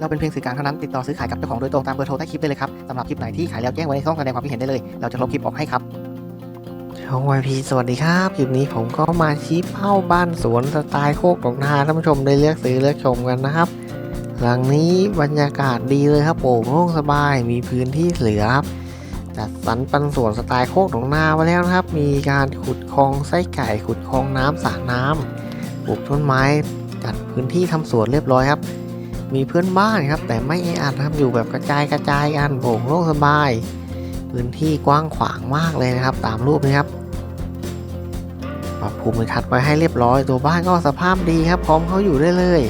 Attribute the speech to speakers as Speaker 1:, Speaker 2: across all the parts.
Speaker 1: เราเป็นเพียงสื่อกลางเท่านั้นติดต่อซื้อขายกับเจ้าของโดยตรงตามเบอร์โทรใต้คลิปได้เลยครับสำหรับคลิปไหนที่ขายแล้วแจ้งไว้ในช่องแสดงความคิดเห็นได้เลย เราจะลบคลิปออกให้ครับช่องวายพีสวัสดีครับคลิปนี้ผมก็มาชี้เป้าบ้านสวนสไตล์โคกของนาท่านผู้ชมได้เลือกซื้อเลือกชมกันนะครับ หลังนี้บรรยากาศดีเลยครับโปร่งโล่งสบายมีพื้นที่เหลือครับจัดสรรปันสวนสไตล์โคกหนองนาไว้แล้วนะครับ มีการขุดคลองไส้ไก่ขุดคลองน้ำสระน้ำปลูกต้นไม้ จัดพื้นที่ทำสวนเรียบร้อยครับ มีเพื่อนบ้านครับ แต่ไม่แออัดครับอยู่แบบกระจายกระจายกันโปร่งโล่งสบาย พื้นที่กว้างขวางมากเลยนะครับ ตามรูปนี้ครับปรับภูมิทัศน์ไว้ให้เรียบร้อย ตัวบ้านก็สภาพดีครับ พร้อมเขาอยู่ได้เลย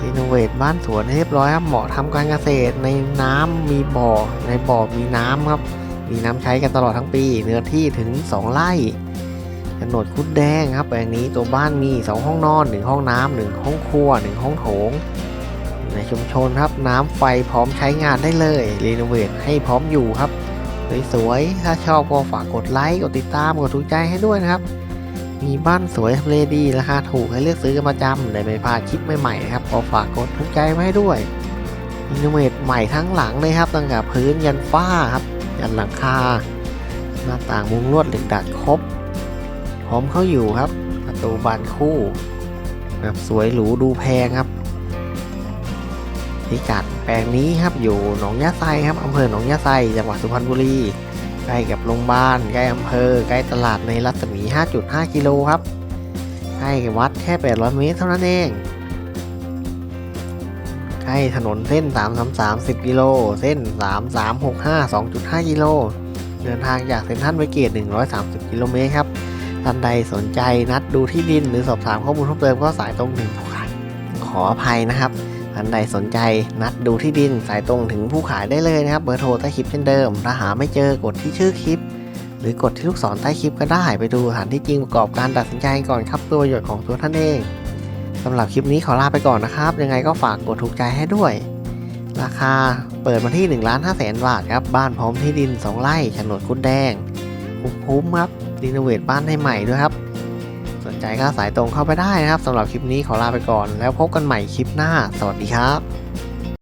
Speaker 1: รีโนเวทบ้านสวนให้เรียบร้อยครับเหมาะทำการเกษตรในน้ำมีบ่อ ในบ่อมีน้ำครับ มีน้ำใช้กันตลอดทั้งปี เนื้อที่ถึง 2 ไร่โฉนดคุดแดงครับแปลงนี้ตัวบ้านมี 2 ห้องนอน 1 ห้องน้ำหนึ่งห้องครัว 1 ห้องโถง ในชุมชนครับน้ำไฟพร้อมใช้งานได้เลยรีโนเวทให้พร้อมอยู่ครับสวยๆถ้าชอบก็ฝากกดไลค์กดติดตามกดถูกใจให้ด้วยนะครับ มีบ้านสวยทำเลดีราคาถูกให้เลือกซื้อกันประจำเลยไม่พลาดคลิปใหม่ๆนะครับก็ฝากกดถูกใจไว้ให้ด้วยรีโนเวทใหม่ทั้งหลังเลยครับตั้งแต่พื้นยันฝ้าครับยันหลังคาหน้าต่างมุงลวดเหล็กดัดครบพร้อมเข้าอยู่ครับประตูบานคู่แบบสวยหรูดูแพงครับ พิกัดแปลงนี้ครับอยู่หนองยะไซครับอำเภอหนองยะไซจังหวัดสุพรรณบุรีใกล้กับโรงพยาบาลใกล้อำเภอใกล้ตลาดในรัศมี 5.5 กิโลครับใกล้วัดแค่ 800 เมตรเท่านั้นเองใกล้ถนนเส้น 333 10 กิโล เส้น 3365 2.5 กิโล เดินทางจากเซ็นทรัลเวเกต 130 กิโลเมตรครับ ท่านใดสนใจนัดดูที่ดินหรือสอบถามข้อมูลเพิ่มเติมก็สายตรงถึงขออภัยนะครับ ท่านใดสนใจนัดดูที่ดินสายตรงถึงผู้ขายได้เลยนะครับ เบอร์โทรใต้คลิปเช่นเดิม ถ้าหาไม่เจอกดที่ชื่อคลิป หรือกดที่ลูกศรใต้คลิปก็ได้ไปดูสถานที่จริงประกอบการตัดสินใจก่อนครับตัวประโยชน์ของตัวท่านเองสำหรับคลิปนี้ขอลาไปก่อนนะครับ ยังไงก็ฝากกดถูกใจให้ด้วย ราคาเปิดมาที่1ล้าน5แสนบาทครับ บ้านพร้อมที่ดิน 2 ไร่โฉนดคุดแดง คุ้มๆครับรีโนเวทบ้านให้ใหม่ด้วยครับ นใจก็สายตรงเข้าไปได้นะครับสำหรับคลิปนี้ขอลาไปก่อน แล้วพบกันใหม่คลิปหน้า สวัสดีครับ